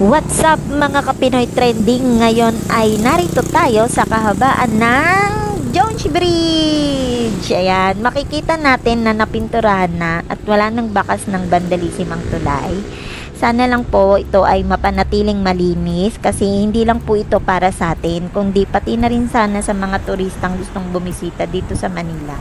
What's up mga kapinoy trending? Ngayon ay narito tayo sa kahabaan ng Jones Bridge. Ayan, makikita natin na napinturahan na at wala nang bakas ng bandalisimang tulay. Sana lang po ito ay mapanatiling malinis kasi hindi lang po ito para sa atin, kundi pati na rin sana sa mga turistang gustong bumisita dito sa Manila.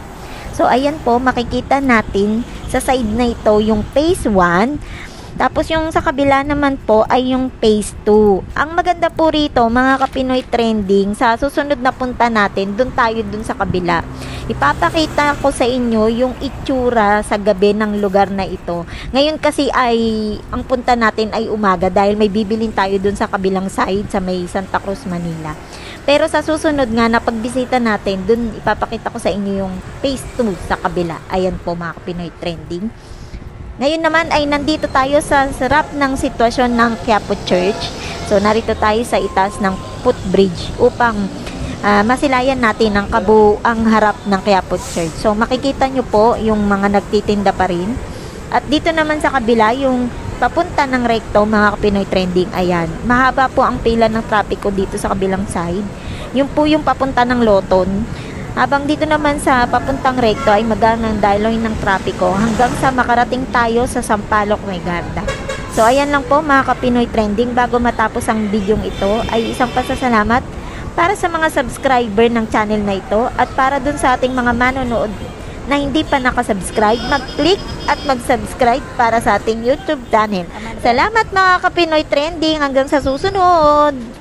So ayan po, makikita natin sa side na ito yung phase 1 tapos yung sa kabila naman po ay yung phase 2. Ang maganda po rito, mga kapinoy trending, sa susunod na punta natin, dun tayo dun sa kabila. Ipapakita ko sa inyo yung itsura sa gabi ng lugar na ito. Ngayon kasi ay, ang punta natin ay umaga dahil may bibilin tayo dun sa kabilang side sa may Santa Cruz, Manila. Pero sa susunod nga na pagbisita natin, dun ipapakita ko sa inyo yung phase 2 sa kabila. Ayan po mga kapinoy trending. Ngayon naman ay nandito tayo sa sarap ng sitwasyon ng Quiapo Church. So narito tayo sa itaas ng footbridge upang ah, masilayan natin ang kabuang harap ng Quiapo Church. So makikita nyo po yung mga nagtitinda pa rin. At dito naman sa kabila yung papunta ng recto mga Pinoy trending ayan. Mahaba po ang pila ng trapiko dito sa kabilang side. Yung po yung papunta ng Loton. Habang dito naman sa papuntang recto ay magaan ng daloy ng trapiko hanggang sa makarating tayo sa Sampaloc, Maygarda. So ayan lang po mga kapinoy trending bago matapos ang bidyong ito ay isang pasasalamat para sa mga subscriber ng channel na ito at para dun sa ating mga manonood na hindi pa nakasubscribe, mag-click at mag-subscribe para sa ating YouTube channel. Salamat mga kapinoy trending hanggang sa susunod!